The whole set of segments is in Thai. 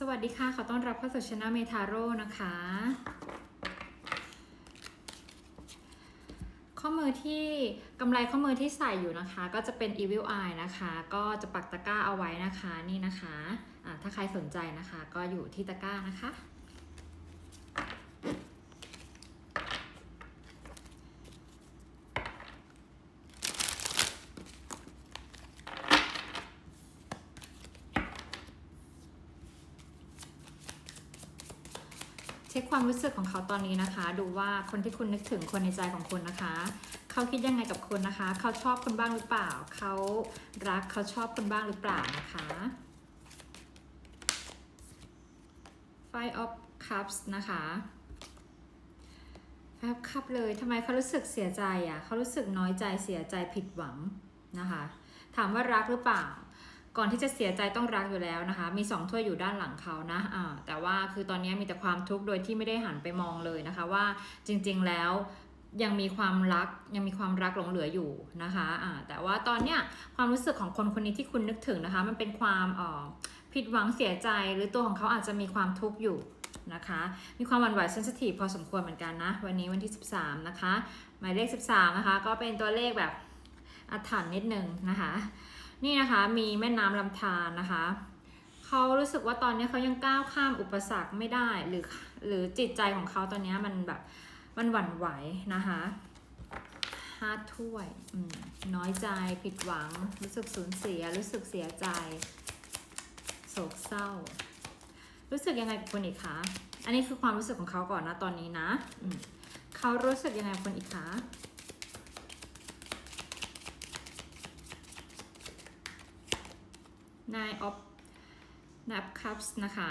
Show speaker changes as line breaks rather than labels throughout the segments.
สวัสดีค่ะ ขอต้อนรับเข้าสู่ช anel เมทาโร่นะคะ ข้อมือที่กำไรข้อมือที่ใส่อยู่นะคะ ก็จะเป็น Evil Eye นะคะ ก็จะปักตะกร้าเอาไว้นะคะนี่นะคะะถ้าใครสนใจนะคะ ก็อยู่ที่ตะกร้านะคะ ช็คความรู้สึกของเขาตอนนี้นะคะ ดูว่าคนที่คุณนึกถึงคนในใจของคุณนะคะ เขาคิดยังไงกับคุณนะคะ เขาชอบคุณบ้างหรือเปล่า เขารักเขาชอบคุณบ้างหรือเปล่านะคะ Five of Cups นะคะ Five of Cups เลยทำไมเขารู้สึกเสียใจอะเขารู้สึกน้อยใจเสียใจผิดหวังนะคะ ถามว่ารักหรือเปล่า ก่อนที่จะเสียใจต้องรักอยู่แล้วนะคะ มีสองถ้วยอยู่ด้านหลังเขานะอ่าแต่ว่าคือตอนนี้มีแต่ความทุกข์โดยที่ไม่ได้หันไปมองเลยนะคะ ว่าจริงๆแล้วยังมีความรักยังมีความรักหลงเหลืออยู่นะคะอ่าแต่ว่าตอนเนี้ยความรู้สึกของคนคนนี้ที่คุณนึกถึงนะคะ มันเป็นความอ่อผิดหวังเสียใจหรือตัวของเขาอาจจะมีความทุกข์อยู่นะคะ มีความหวั่นไหวเซนซิทีฟพอสมควรเหมือนกันนะ วันนี้วันที่ 13 นะคะ หมายเลข 13 นะคะ ก็เป็นตัวเลขแบบอาถรรพ์นิดนึงนะคะ นี่นะคะมีแม่น้ำลำธารนะคะเขารู้สึกว่าตอนนี้เขายังก้าวข้ามอุปสรรคไม่ได้หรือหรือจิตใจของเขาตอนนี้มันแบบมันหวั่นไหวนะคะห้าถ้วยน้อยใจผิดหวัง รู้สึกสูญเสีย รู้สึกเสียใจ โศกเศร้า รู้สึกยังไงกับคนอีกคะอันนี้คือความรู้สึกของเขาก่อนนะตอนนี้นะเขารู้สึกยังไงกับคนอีกคะ Nine of Nap Cups นะคะ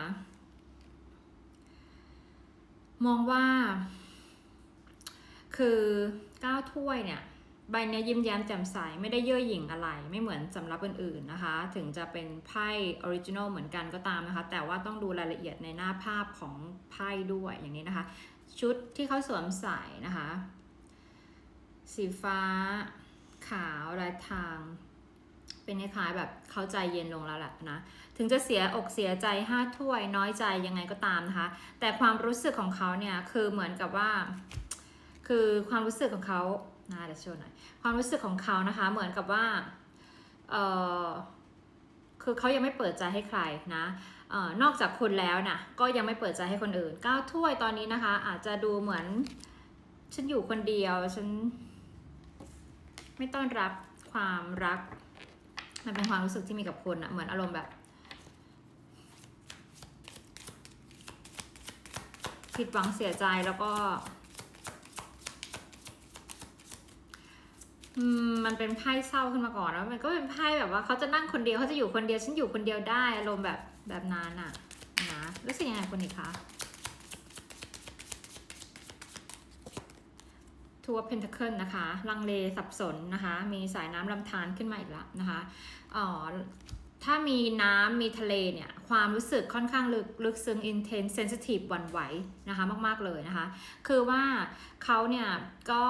มองว่า คือ 9 ถ้วยเนี่ย ใบนี้ยิ้มแย้มแจ่มใส ไม่ได้เย่อหยิ่งอะไร ไม่เหมือนสำรับอื่นๆนะคะ ถึงจะเป็นไพ่ออริจินอลเหมือนกันก็ตามนะคะ แต่ว่าต้องดูรายละเอียดในหน้าภาพของไพ่ด้วยอย่างนี้นะคะ ชุดที่เขาสวมใส่นะคะ สีฟ้าขาวลายทาง เป็นคล้ายๆแบบเข้าใจเย็นลงแล้วแหละนะ ถึงจะเสียอกเสียใจห้าถ้วยน้อยใจยังไงก็ตามนะคะ แต่ความรู้สึกของเขาเนี่ยคือเหมือนกับว่า คือความรู้สึกของเขานะเดี๋ยวโชว์หน่อยความรู้สึกของเขานะคะ เหมือนกับว่าเออคือเขายังไม่เปิดใจให้ใครนะออนอกจากคุณแล้วนะก็ยังไม่เปิดใจให้คนอื่นก้าวถ้วยตอนนี้นะคะ อาจจะดูเหมือน ฉันอยู่คนเดียวฉัน ไม่ต้อนรับความรัก มันเป็นความรู้สึกที่มีกับคนอะเหมือนอารมณ์แบบผิดหวังเสียใจแล้วก็มมันเป็นไพ่เศร้าขึ้นมาก่อนแล้วมันก็เป็นไพ่แบบว่าเขาจะนั่งคนเดียวเขาจะอยู่คนเดียวฉันอยู่คนเดียวได้อารมณ์แบบแบบนั้นอะนะรู้สึกยังไงคนนี้คะ ทัวร์เพนท c เคิลนะคะ ลังเลสับสนนะคะ มีสายน้ำลำธารขึ้นมาอีกแล้วนะคะอ๋อถ้ามีน้ำมีทะเลเนี่ย ความรู้สึกค่อนข้างลึกลึกซึ้ง intense sensitive หวั่นไหวนะคะมาก ๆ เลยนะคะ คือว่าเขาเนี่ยก็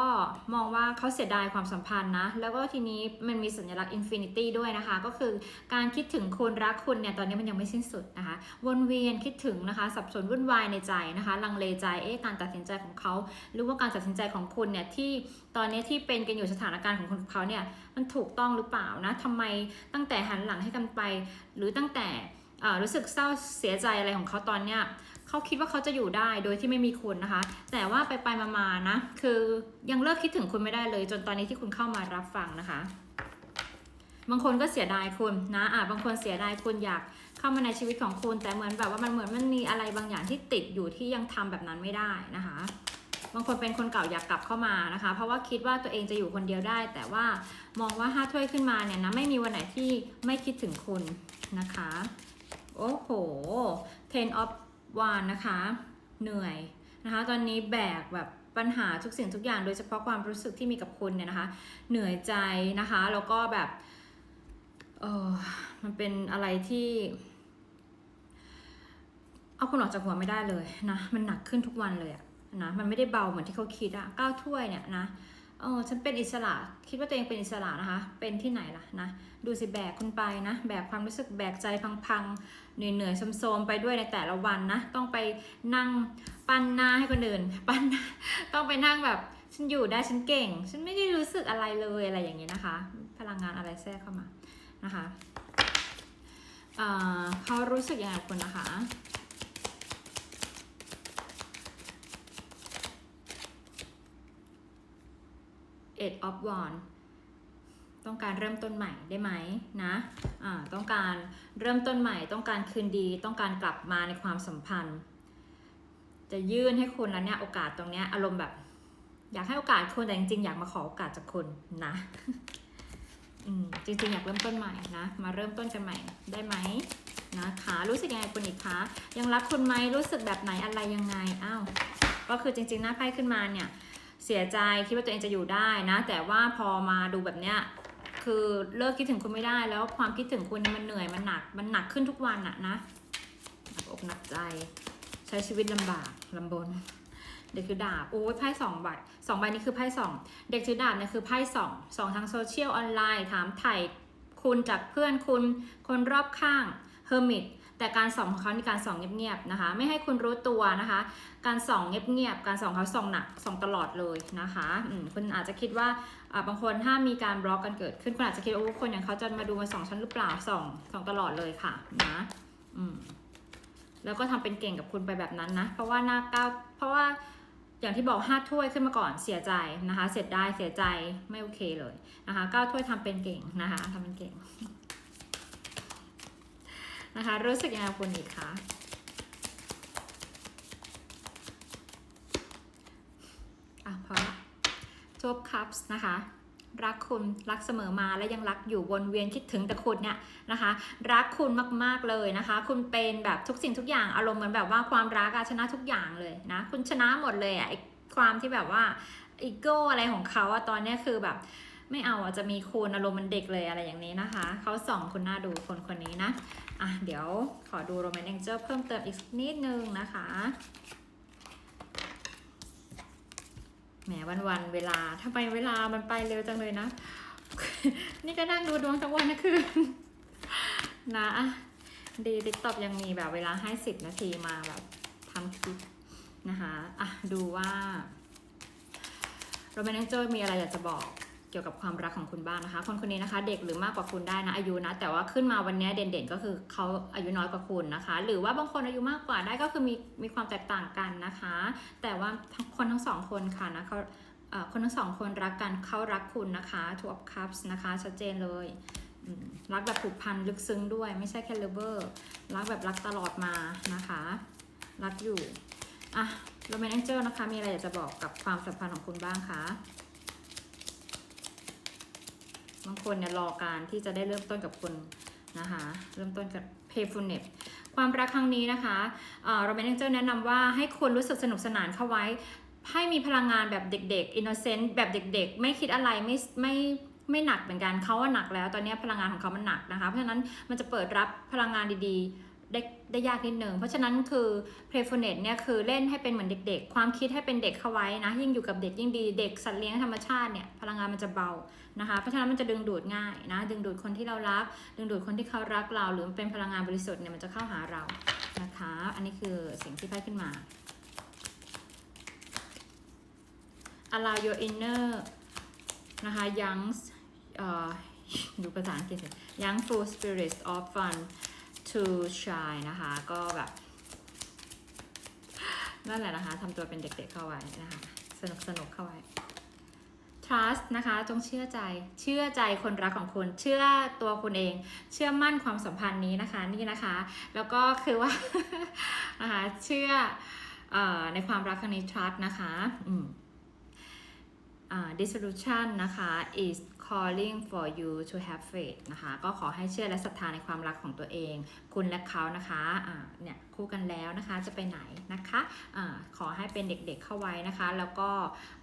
มองว่าเขาเสียดายความสัมพันธ์นะ แล้วก็ทีนี้มันมีสัญลักษณ์ infinity ด้วยนะคะ ก็คือการคิดถึงคุณรักคุณเนี่ย ตอนนี้มันยังไม่สิ้นสุดนะคะ วนเวียนคิดถึงนะคะสับสนวุ่นวายในใจนะคะ ลังเลใจเอ๊ะการตัดสินใจของเขา หรือว่าการตัดสินใจของคุณเนี่ยที่ตอนนี้ที่เป็นกันอยู่สถานการณ์ของคนเขาเนี่ยมันถูกต้องหรือเปล่านะทำไมตั้งแต่หันหลังให้กันไป หรือตั้งแต่รู้สึกเศร้าเสียใจอะไรของเขาตอนเนี้ยเขาคิดว่าเขาจะอยู่ได้โดยที่ไม่มีคุณนะคะ แต่ว่าไปไปมาๆนะ คือยังเลิกคิดถึงคุณไม่ได้เลย จนตอนนี้ที่คุณเข้ามารับฟังนะคะ บางคนก็เสียดายคุณนะอ่าบางคนเสียดายคุณอยากเข้ามาในชีวิตของคุณแต่เหมือนแบบว่ามันเหมือนมันมีอะไรบางอย่างที่ติดอยู่ที่ยังทำแบบนั้นไม่ได้นะคะ บางคนเป็นคนเก่าอยากกลับเข้ามานะคะ เพราะว่าคิดว่าตัวเองจะอยู่คนเดียวได้ แต่ว่ามองว่าห้าถ้วยขึ้นมาเนี่ยนะไม่มีวันไหนที่ไม่คิดถึงคุณนะคะ โอ้โห ten of วานนะคะ เหนื่อยนะคะ ตอนนี้แบกแบบปัญหาทุกสิ่งทุกอย่างโดยเฉพาะความรู้สึกที่มีกับคุณเนี่ยนะคะ เหนื่อยใจนะคะ แล้วก็แบบ ออมันเป็นอะไรที่ เอาคุณออกจากหัวไม่ได้เลยนะ มันหนักขึ้นทุกวันเลยอะนะ มันไม่ได้เบาเหมือนที่เขาคิดอะเก้าถ้วยเนี่ยนะเออฉันเป็นอิสระ คิดว่าตัวเองเป็นอิสระนะคะ เป็นที่ไหนล่ะนะ ดูสิแบกคุณไปนะ แบกความรู้สึกแบกใจพังๆ เหนื่อยๆโทรมๆไปด้วยในแต่ละวันนะ ต้องไปนั่งปั้นหน้าให้คนอื่น ปั้นต้องไปนั่งแบบฉันอยู่ได้ฉันเก่ง ฉันไม่ได้รู้สึกอะไรเลยอะไรอย่างนี้นะคะ พลังงานอะไรแทรกเข้ามา นะคะเขารู้สึกยังไงกับคุณนะคะ Eight of Wands ต้องการเริ่มต้นใหม่ได้ไหมนะอ่าต้องการเริ่มต้นใหม่ ต้องการคืนดี ต้องการกลับมาในความสัมพันธ์ จะยื่นให้คุณแล้วเนี่ยโอกาสตรงเนี้ยอารมณ์แบบ อยากให้โอกาสคุณแต่จริงๆอยากมาขอโอกาสจากคุณนะ จริงๆ อยากเริ่มต้นใหม่นะ มาเริ่มต้นกันใหม่ได้ไหมนะคะรู้สึกยังไงคุณอีกคะยังรักคุณไหมรู้สึกแบบไหนอะไรยังไงอ้าวก็คือจริงๆหน้าไพ่ขึ้นมาเนี่ยเสียใจคิดว่าตัวเองจะอยู่ได้นะ แต่ว่าพอมาดูแบบเนี้ยคือเลิกคิดถึงคุณไม่ได้แล้วความคิดถึงคุณเนี่ยมันเหนื่อยมันหนักมันหนักขึ้นทุกวันอะนะหนักอกหนักใจใช้ชีวิตลำบากลำบน เด็กถือดาบโอ้ยไพ่สองใบสองใบนี้คือไพ่สองเด็กถือดาบเนี่ยคือไพ่สองสองทางโซเชียลออนไลน์ถามไถ่คุณจากเพื่อนคุณคนรอบข้างเฮอร์มิตแต่การส่องของเขาในการส่องเงียบๆนะคะ ไม่ให้คุณรู้ตัวนะคะ การส่องเงียบๆการส่องเขาส่องหนักส่องตลอดเลยนะคะอืมคุณอาจจะคิดว่าอ่าบางคนถ้ามีการบล็อกกันเกิดขึ้นคุณอาจจะคิดว่าโอ้คนอย่างเขาจะมาดูมาส่องฉันหรือเปล่าส่องส่องตลอดเลยค่ะนะอืม แล้วก็ทำเป็นเก่งกับคุณไปแบบนั้นนะ เพราะว่าหน้าก้าวเพราะว่าอย่างที่บอกห้าถ้วยขึ้นมาก่อนเสียใจนะคะ เสียดายเสียใจไม่โอเคเลยนะคะเก้าถ้วยทำเป็นเก่งนะคะทำเป็นเก่งนะคะรู้สึกยังไงคุณอีกคะอะพอจบคัพส์นะคะ รักคุณรักเสมอมาและยังรักอยู่วนเวียนคิดถึงแต่คุณเนี่ยนะคะ รักคุณมากๆเลยนะคะ คุณเป็นแบบทุกสิ่งทุกอย่างอารมณ์เหมือนแบบว่าความรักชนะทุกอย่างเลยนะคุณชนะหมดเลยอะไอความที่แบบว่าอีโก้อะไรของเขาอะตอนนี้คือแบบไม่เอาอะจะมีคุณอารมณ์มันเด็กเลยอะไรอย่างนี้นะคะเขาส่องคุณหน้าดูคนคนนี้นะอะเดี๋ยวขอดูโรแมนต์แองเจิลเพิ่มเติมอีกนิดนึงนะคะ แหมวันวันเวลาทำไมเวลามันไปเร็วจังเลยนะ นี่ก็นั่งดูดวงทั้งวันนะคือนะดีติ๊กต็อกยังมีแบบเวลาให้สิบนาทีมาแบบทำคลิปนะคะอะดูว่าโรแมนต์แองเจิลมีอะไรอยากจะบอก กี่ยวกับความรักของคุณบ้างนะคะ คนคนนี้นะคะ เด็กหรือมากกว่าคุณได้นะอายุนะ แต่ว่าขึ้นมาวันนี้เด่นๆ ก็คือเขาอายุน้อยกว่าคุณนะคะ หรือว่าบางคนอายุมากกว่าได้ก็คือมีมีความแตกต่างกันนะคะ แต่ว่าคนทั้งสองคนค่ะนะเขาคนทั้งสองคนรักกันเขารักคุณนะคะ two of cups นะคะชัดเจนเลยรักแบบผูกพันลึกซึ้งด้วยไม่ใช่แค่ lover รักแบบรักตลอดมานะคะ รักอยู่อะโรแมนแองเจิลนะคะ มีอะไรอยากจะบอกกับความสัมพันธ์ของคุณบ้างคะ บางคนเนี่ยรอการที่จะได้เริ่มต้นกับคุณนะคะเริ่มต้นกับ Payfulness ความรักครั้งนี้นะคะเรแมนต์เจอแนะนำว่าให้คนรู้สึกสนุกสนานเข้าไว้ ให้มีพลังงานแบบเด็กๆ innocent แบบเด็กๆ ไม่คิดอะไรไม่ไม่ไม่หนักเหมือนกันเขาว่าหนักแล้ว ตอนนี้พลังงานของเขามันหนักนะคะ เพราะฉะนั้นมันจะเปิดรับพลังงานดีๆ ได้ได้ยากนิดหนึ่งเพราะฉะนั้นคือ playfulness เนี่ยคือเล่นให้เป็นเหมือนเด็ก ๆ ความคิดให้เป็นเด็กเข้าไว้นะ ยิ่งอยู่กับเด็กยิ่งดีเด็กสัตว์เลี้ยงธรรมชาติเนี่ยพลังงานมันจะเบานะคะเพราะฉะนั้นมันจะดึงดูดง่ายนะ ดึงดูดคนที่เรารัก ดึงดูดคนที่เขารักเรา หรือเป็นพลังงานบริสุทธิ์เนี่ยมันจะเข้าหาเรานะคะ อันนี้คือสิ่งที่ไพ่ขึ้นมา allow your inner นะคะ young เอ่อดูภาษาอังกฤษ young full spirits of fun to shine นะคะ ก็แบบนั่นแหละนะคะทำตัวเป็นเด็กๆเข้าไว้นะคะ สนุกสนุกๆเข้าไว้ trust นะคะ จงเชื่อใจ เชื่อใจคนรักของคุณ เชื่อตัวคุณเอง เชื่อมั่นความสัมพันธ์นี้นะคะ นี่นะคะ แล้วก็คือว่า นะคะ เชื่อเออในความรักครั้งนี้ trust นะคะ อืม อ่า dissolution นะคะ is calling for you to have faith นะคะ ก็ขอให้เชื่อและศรัทธาในความรักของตัวเอง คุณและเขานะคะอ่าเนี่ยคู่กันแล้วนะคะจะไปไหนนะคะอาขอให้เป็นเด็กๆเข้าไว้นะคะ แล้วก็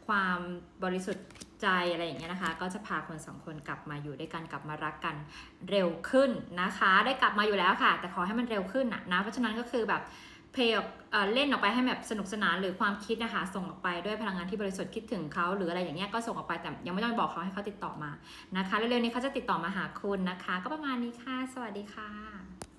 ความบริสุทธิ์ใจอะไรอย่างเงี้ยนะคะ ก็จะพาคนสองคนกลับมาอยู่ด้วยกันกลับมารักกันเร็วขึ้นนะคะ ได้กลับมาอยู่แล้วค่ะ แต่ขอให้มันเร็วขึ้นนะนะเพราะฉะนั้นก็คือแบบ เพลย์เล่นออกไปให้แบบสนุกสนานหรือความคิดนะคะส่งออกไปด้วยพลังงานที่บริสุทธิ์คิดถึงเขาหรืออะไรอย่างเงี้ยก็ส่งออกไปแต่ยังไม่ต้องบอกเขาให้เขาติดต่อมานะคะเร็วๆนี้เขาจะติดต่อมาหาคุณนะคะ ก็ประมาณนี้ค่ะ สวัสดีค่ะ